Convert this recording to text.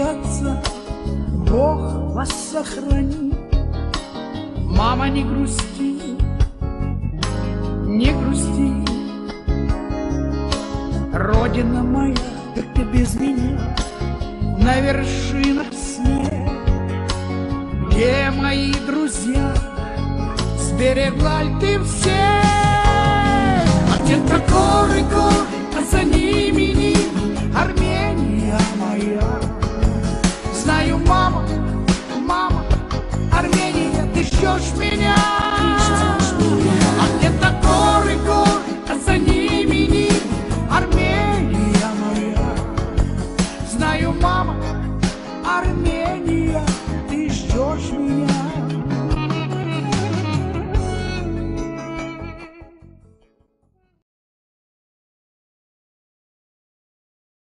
отца, Бог вас сохрани. Мама, не грусти, не грусти, Родина моя, как ты без меня На вершинах снег, Где мои друзья, Сберегла ты всех? ждешь меня. А где-то горы гор, а за ними ни Армения моя. Знаю, мама, Армения, ты